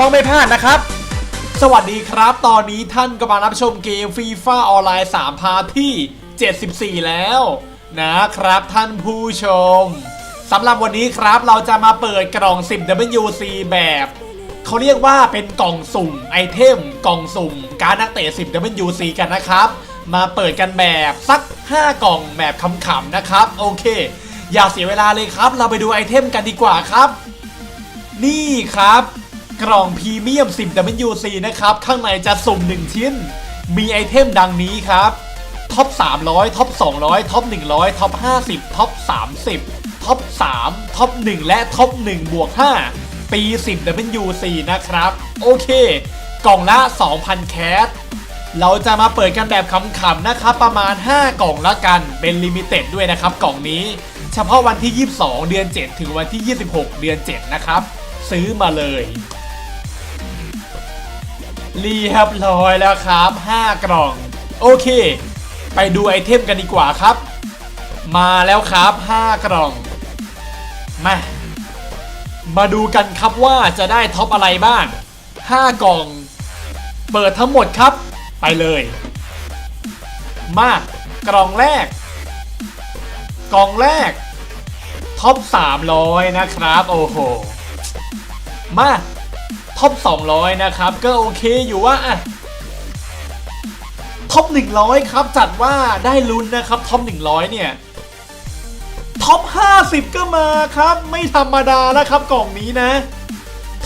ต้องไม่พลาดนะครับสวัสดีครับ ตอนนี้ท่านกำลังรับชมเกมฟีฟ่าออนไลน์ 3 พาร์ทที่ 74 แล้ว นะครับท่านผู้ชมสำหรับวันนี้ครับเราจะมาเปิดกล่อง 10 WC แบบ เขาเรียกว่าเป็นกล่องสุ่มไอเทมกล่องสุ่ม การดนักเตะ 10 WC กันนะครับ มาเปิดกันแบบสัก 5 กล่องแบบขำๆนะครับ โอเค อย่าเสียเวลาเลยครับ เราไปดูไอเทมกันดีกว่าครับ นี่ครับ กล่องพรีเมียม 10 WC นะครับ ข้างในจะสุ่ม 1 ชิ้น มีไอเทมดังนี้ครับท็อป 300ท็อป 200ท็อป 100ท็อป 50ท็อป 30ท็อป 3ท็อป 1 และท็อป 1 บวก 5 ปี 10 WC นะครับ โอเค กล่องละ 2,000 แคสเราจะมาเปิดกันแบบขำๆนะครับ ประมาณ 5 กล่องละกันเป็นลิมิเต็ดด้วยนะครับ กล่องนี้เฉพาะวันที่ 22 เดือน 7 ถึงวันที่ 26 เดือน 7 นะครับ ซื้อมาเลย เรียบร้อยแล้วครับ 5 กล่อง โอเค ไปดูไอเทมกันดีกว่าครับ มาแล้วครับ 5 กล่อง มา มาดูกันครับว่าจะได้ท็อปอะไรบ้าง 5 กล่อง เปิดทั้งหมดครับ ไปเลย มากล่องแรก กล่องแรกท็อป300 นะครับ โอ้โห มา ท็อป 200 นะครับ ก็โอเคอยู่ว่าอะท็อป 100 ครับ จัดว่าได้ลุ้นนะครับท็อป 100 เนี่ยท็อป 50 ก็มาครับ ไม่ธรรมดานะครับ กล่องนี้นะ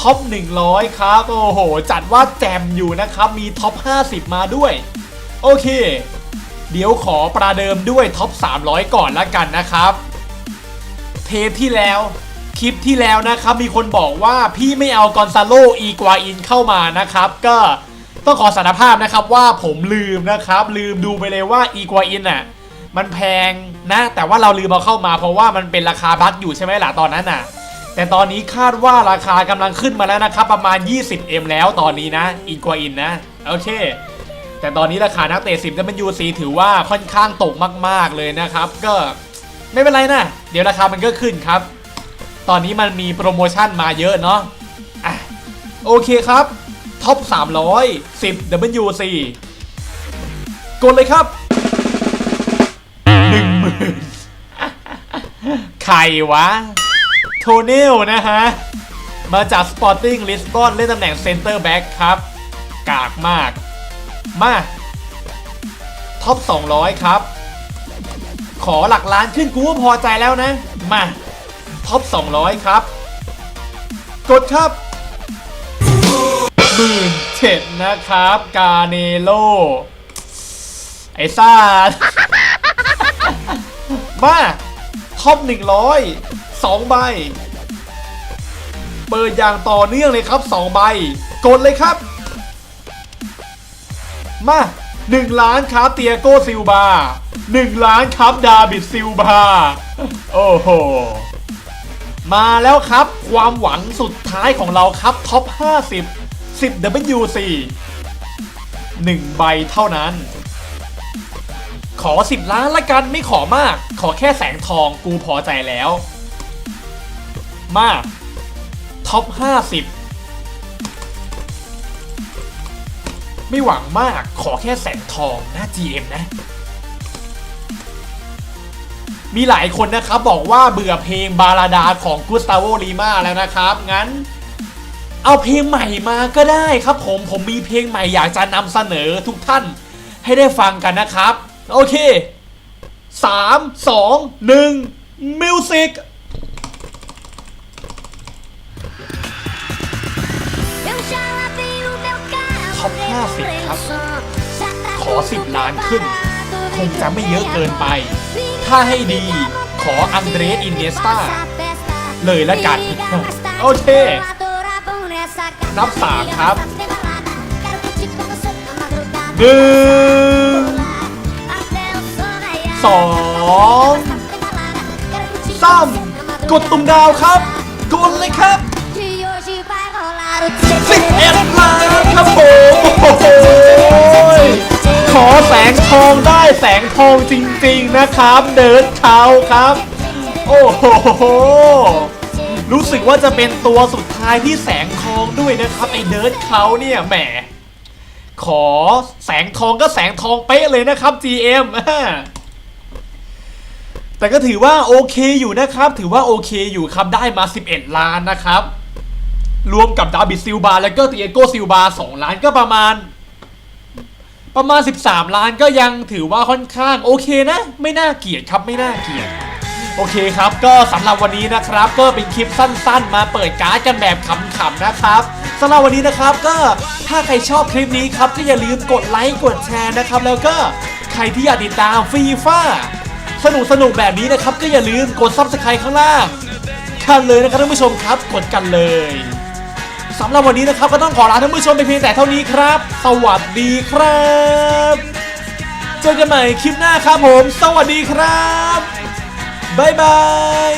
ท็อป 100 ครับ โอ้โห จัดว่าแจมอยู่นะครับ มีท็อป 50 มาด้วย โอเค เดี๋ยวขอประเดิมด้วยท็อป 300 ก่อนละกันนะครับ เทปที่แล้ว ลิปที่แล้วนะครับ มีคนบอกว่าพี่ไม่เอากอนซาโลอีกวาอินเข้ามานะครับ ก็ต้องขอสารภาพนะครับว่าผมลืมนะครับ ลืมดูไปเลยว่าอีกวาอินอะมันแพงนะ แต่ว่าเราลืมเอาเข้ามา เพราะว่ามันเป็นราคาบัคอยู่ใช่ไหมล่ะตอนนั้นน่ะ แต่ตอนนี้คาดว่าราคากำลังขึ้นมาแล้วนะครับ ประมาณ 20M แล้วตอนนี้นะอีกวาอินนะโอเคแต่ตอนนี้ราคานักเตะ10 WC ถือว่าค่อนข้างตกมาก ๆ เลยนะครับ ก็ไม่เป็นไรนะ เดี๋ยวราคามันก็ขึ้นครับ ตอนนี้มันมีโปรโมชั่นมาเยอะเนาะอะโอเคครับท็อป 300 10 WC กดเลยครับหนึ่งหมื่นใครวะ โทเนลนะฮะ มาจาก Sporting Lisbon เล่นตำแหน่งเซนเตอร์แบ็กครับ กากมาก มา ท็อป 200 ครับ ขอหลักล้านขึ้นกูก็พอใจแล้วนะ มา ท็อป 200 ครับ กดครับหมื่นเจ็ดนะครับ กาเนโล ไอ้ซ่ามาท็อป 100 2 ใบ เปิดอย่างต่อเนื่องเลยครับ 2 ใบ กดเลยครับ มา 1 ล้านครับเตียโกซิลบา1ล้านครับดาบิดซิลบาโอ้โห มาแล้วครับ ความหวังสุดท้ายของเราครับท็อป 50 10 WC 1 ใบเท่านั้น ขอ 10 ล้านละกันไม่ขอมาก ขอแค่แสงทองกูพอใจแล้ว มาท็อป 50 ไม่หวังมากขอแค่แสงทองนะ GM นะ มีหลายคนนะครับบอกว่าเบื่อเพลงบาลาดาของกุสตาโวลีมาแล้วนะครับ งั้น เอาเพลงใหม่มาก็ได้ครับผมผมมีเพลงใหม่อยากจะนำเสนอทุกท่านให้ได้ฟังกันนะครับ โอเค 3 2 1มิวสิกท็อป50 ครับ ขอ 10 ล้านขึ้น คงจะไม่เยอะเกินไป ถ้าให้ดี ขออันเดรสอินเนสตาเลยละกันโอเคโอเค นับสามครับหนึ่งสองสามกดตุ่มดาวครับ กดเลยครับสิบเอ็ดล้าน แสงทองได้แสงทองจริงๆนะครับ เดินเขาครับ โอ้โหรู้สึกว่าจะเป็นตัวสุดท้ายที่แสงทองด้วยนะครับไอเดิร์ดเขาเนี่ยแหมขอแสงทองก็แสงทองเป๊ะเลยนะครับ GM อ่าแต่ก็ถือว่าโอเคอยู่นะครับ ถือว่าโอเคอยู่ครับได้มา 11 ล้านนะครับ รวมกับดาบิดซิลบา แล้วก็เตียโกซิลบา 2 ล้านก็ประมาณ ประมาณ 13 ล้านก็ยังถือว่าค่อนข้างโอเคนะ ไม่น่าเกลียดครับไม่น่าเกลียดโอเคครับ ก็สำหรับวันนี้นะครับ ก็เป็นคลิปสั้นๆ มาเปิดการ์ดกันแบบขำๆนะครับสำหรับวันนี้นะครับก็ถ้าใครชอบคลิปนี้ครับก็อย่าลืมกดไลค์กดแชร์นะครับ แล้วก็ใครที่อยากติดตามฟีฟ้าสนุกสนุกๆแบบนี้นะครับ ก็อย่าลืมกด subscribe ข้างล่างกันเลยนะครับท่านผู้ชมครับกดกันเลย สำหรับวันนี้นะครับก็ต้องขอลาท่านผู้ชมไปเพียงแต่เท่านี้ครับ สวัสดีครับ เจอกันใหม่คลิปหน้าครับผม สวัสดีครับบายบาย